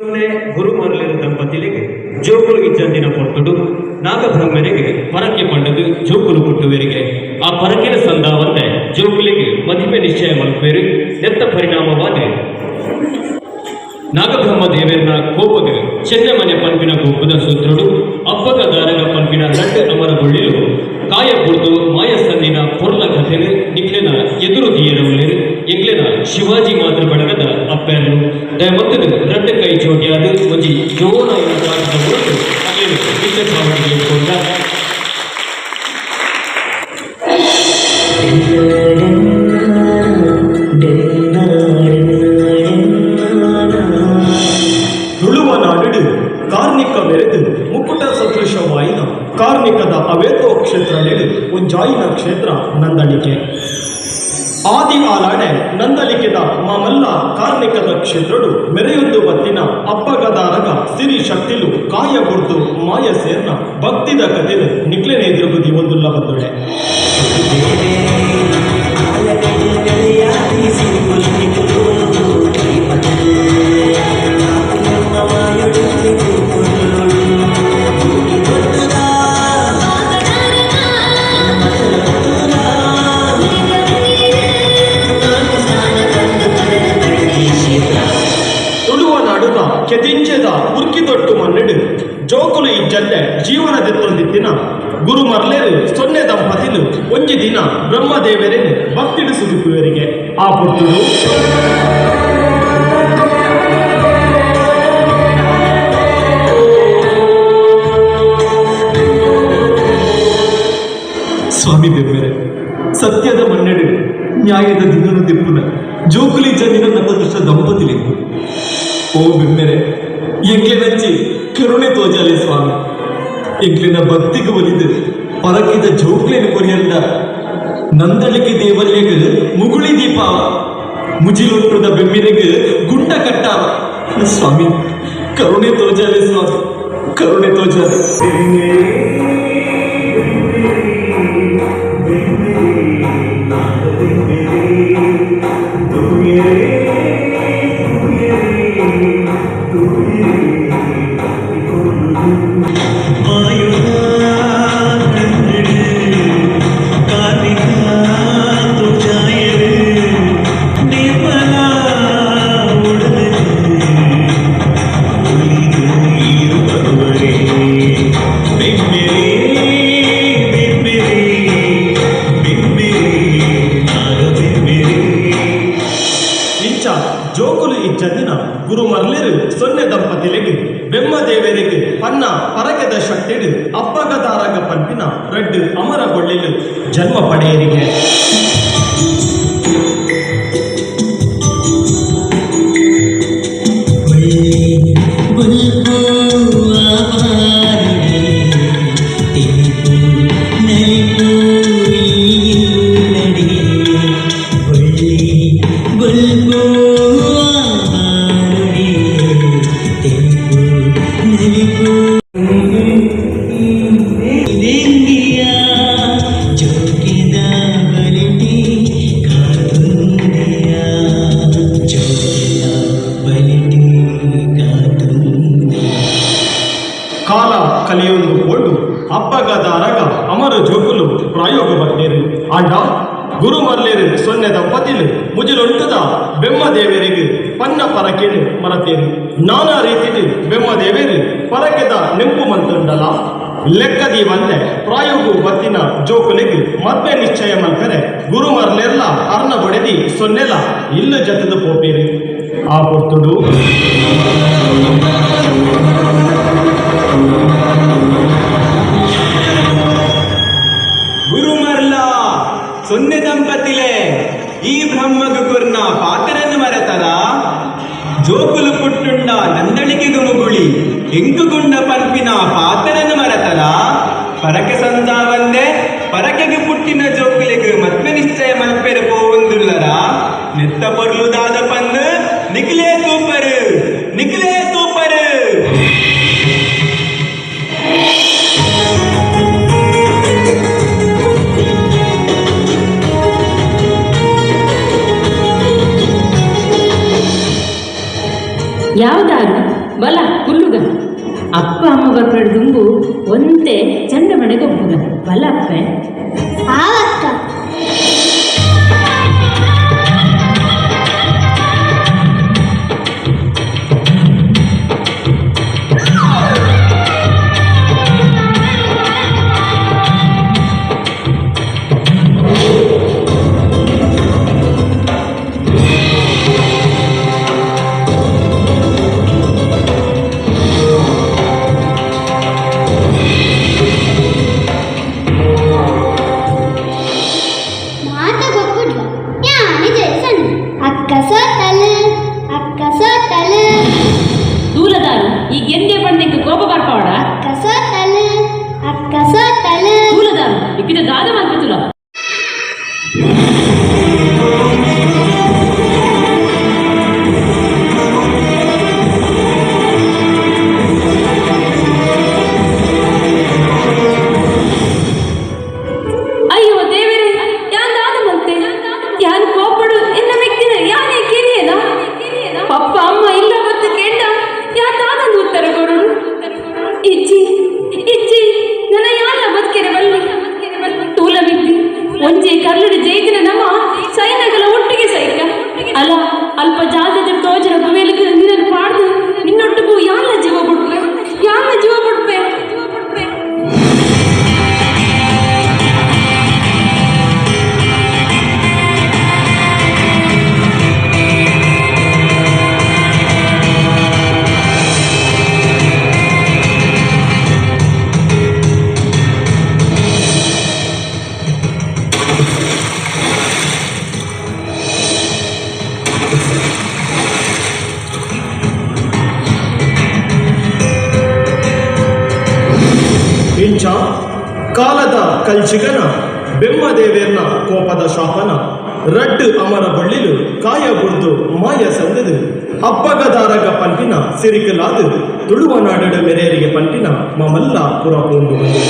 ಮೊನ್ನೆ ಗುರುಮರಲಿನ ದಂಪತಿಗಳಿಗೆ ಜೋಕುಲು ಇಜ್ಜಂದಿನ ಪೊಟ್ಟುಡು ನಾಗಬ್ರಹ್ಮನಿಗೆ ಪರಕ್ಕೆ ಪಂಡದು ಜೋಕುಲು ಪುಟ್ಟುವರಿಗೆ ಆ ಪರಕಿನ ಸಂದಾವಂತೆ ಜೋಕುಲಿಗೆ ಮದುವೆ ನಿಶ್ಚಯ ಮಲ್ಪೇರು, ನೆತ್ತ ಪರಿಣಾಮವಾದ. ನಾಗಬ್ರಹ್ಮ ದೇವರನ ಕೋಪಗೆ ಚೆನ್ನಮನೆ ಪಂಪಿನ ಗೋಪದ ಸೂತ್ರಡು ಅಪ್ಪಗ ದಾರನ ಪಂಪಿನ ಲಡ್ಡ ಅಮರಗೊಳ್ಳಿಲು ಕಾಯ ಬುಡ್ದು ಮಾಯ ಸಂದಿನ ಪೊರ್ಲ ಕಥೆ ನಿಕ್ಲೆನ ಎದುರು ದಿಯರವುಲೇರು ಎಂಗ್ಲೆನ ಶಿವಾಜಿ ಮಾತೃ ಬಡಗದ ಅಪ್ಪನ್ನು ದಯಮತ್ತದ ರಡ್ಡ ಕೈ ಜೋಡಿಯಾದ ಒಂಜಿ ಜೋರ ಕಾಟದ ಹೊರಟು ಅಲ್ಲೇನು ನಿತ್ಯ ಸಾವರಿಗೆ ಕೊಂಡ ತುಳುವ ನಾಡಿಡು, ಕಾರ್ಣಿಕ ಮೆರೆದು ಮುಕುಟ ಸದೃಶವಾಯಿನ ಕಾರ್ಣಿಕದ ಅವೇತೋ ಕ್ಷೇತ್ರ ನೀಡಿ ಉಂಜಾಯಿನ ಕ್ಷೇತ್ರ ನಂದಳಿಕೆ ಆದಿ ಆಲಾಣೆ ನಂದಲಿಕೆದ ಮಮಲ್ಲ ಕಾರ್ಮಿಕದ ಕ್ಷೇತ್ರಡು ಮೆರೆಯೊಂದು ಬತ್ತಿನ ಅಪ್ಪಗದಾರಗ ಸಿರಿ ಶಕ್ತಿಲು ಕಾಯ ಮಾಯ ಸೇರ್ನ ಭಕ್ತಿದ ಕಥೆಲು ನಿಕ್ಲೆನೆ ಎದುರುಗುದಿ ಒಂದುಲ್ಲ ಬದ್ದೊಡೆ ಉರ್ಕಿದೊಟ್ಟು ಮನ್ನೆಡು. ಜೋಕುಲು ಇಜ್ಜಲ್ಲೆ ಜೀವನದೆತ್ತೊಂದಿತ್ತಿನ ಗುರು ಮರ್ಲೇರು ಸೊನ್ನೆ ದಂಪತಿಲು ಒಂಜಿ ದಿನ ಬ್ರಹ್ಮದೇವರೇನು ಭಕ್ತಿಡು ಸುದುಕುವರಿಗೆ ಆ ಪುರ್ತುಡು ಸ್ವಾಮಿ ಬೆಮ್ಮೆರೆ ಸತ್ಯದ ಮನ್ನೆಡು, ನ್ಯಾಯದ ದಿನ ದಿಪ್ಪುನ ಜೋಕುಲಿ ಜನಿನ ನಪದೃಷ್ಟ ದಂಪತಿಲಿಂದು ಓ ಎಂಗ್ಲಿನ ಭಕ್ತಿಗೆ ಒಲಿದು ಪರಕಿದ ಜೋಕ್ಲೆನ ಕೊರಿಯಂದ ನಂದಳಿಕೆ ದೇವಲ್ಯಗ ಮುಗುಳಿ ದೀಪ ಮುಜಿಲೊಟ್ಟುದ ಬೆಮ್ಮಿನೆಗೆ ಗುಂಡ ಕಟ್ಟ ಸ್ವಾಮಿ ಕರುಣೆ ತೋಜಾಲೆ ಸ್ವಾಮಿ ಕರುಣೆ ತೋಜಾಲೆ Oh, you. ಪರಗೆದ ಶಕ್ತಿಡು ಅಪ್ಪಗದಾರಗ ಪಂಪಿನ ರಡ್ಡು ಅಮರಗೊಳ್ಳಿಲು ಜನ್ಮ ಪಡೆಯರಿಗೆ ಕಾಲ ಕೊಂಡು ಅಪ್ಪಗದ ಅಪ್ಪಗದಾರಗ ಅಮರ ಜೋಕುಲು ಪ್ರಾಯೋಗ ಬರ್ತೇರು ಆಂಡ, ಗುರು ಮರ್ಲೇರು ಸೊನ್ನೆ ದಂಪತಿಲು ಮುಜಿಲೊಂಟದ ಬೆಮ್ಮದೇವರಿಗೆ ಪನ್ನ ಪರಕೇನು ಮರತೇರು. ನಾನಾ ರೀತಿಲಿ ಬೆಮ್ಮದೇವರು ಪರಕೆದ ನೆಂಪು ಮಂತುಂಡಲ ಲೆಕ್ಕದಿ ಬಂದೆ ಪ್ರಾಯೋಗು ಬತ್ತಿನ ಜೋಕುಲಿಗೆ ಮದ್ವೆ ನಿಶ್ಚಯ ಮಲ್ಕರೆ ಗುರು ಮರ್ಲೆರ್ಲ ಅರ್ನ ಬೊಡೆದಿ ಸೊನ್ನೆಲ ಇಲ್ಲ ಜತದ ಪೋಪೇರು. ಆ ಪೊರ್ತುಡು. ಮರೆತದ ಪರಕೆ ಸಂದ ಬಂದೆ. ಪರಕೆಗೆ ಪುಟ್ಟಿನ ಜೋಕುಲಿಗೆ ಮತ್ತೆ ನಿಶ್ಚಯ ಮಲ್ಪೆರೆ ಪೋವಂದುಲ್ಲರ. ನೆತ್ತ ಪೊರ್ಲುದಾದ ಪಂದು ನಿಕ್ಲೇ ತೂಪರು ನಿಕ್ಲೇ ತೂಪರು. ಯಾವ್ದಾರು? ಬಲ ಕುಲ್ಲುಗ ಅಪ್ಪ ಅಮ್ಮ ಬರ್ಬೇಡ ಒಂದೇ ಚಂದ ಮನೆಗೊಬ್ಬುಗ. ಬಲ ಅಪ್ಪೆ. ಅಕ್ಕ ಸೋತಲ್ ದೂಲದಾರು ಇಕ್ಕಿದ ದಾದ ಮಾಡ್ಬಿತ್ತುಲ ಒಂಜಿ ಕರ್ಲುಡು ಜೈದಿನ ನಮ್ಮ ಸೈನಗಳ ಒಟ್ಟಿಗೆ ಸೈಕ. ಅಲ್ಲ ಅಲ್ಪ ಜಾಗದ ಕಲ್ಚಿಗನ ಬೆಮ್ಮದೇವೇರ್ನ ಕೋಪದ ಶಾಪನ ರಡ್ಡು ಅಮರ ಬಳ್ಳಿಲು ಕಾಯ ಗುರ್ದು ಮಾಯ ಸಂದದು, ಅಪ್ಪಗದಾರಗ ಪಂಪಿನ ಸಿರಿಕಲಾದು ತುಳುವ ನಾಡಡ ಮೆರೆಯರಿಗೆ ಪಂಪಿನ ಮಮಲ್ಲ ಪುರ ಪೂಂಡು ಬಂದು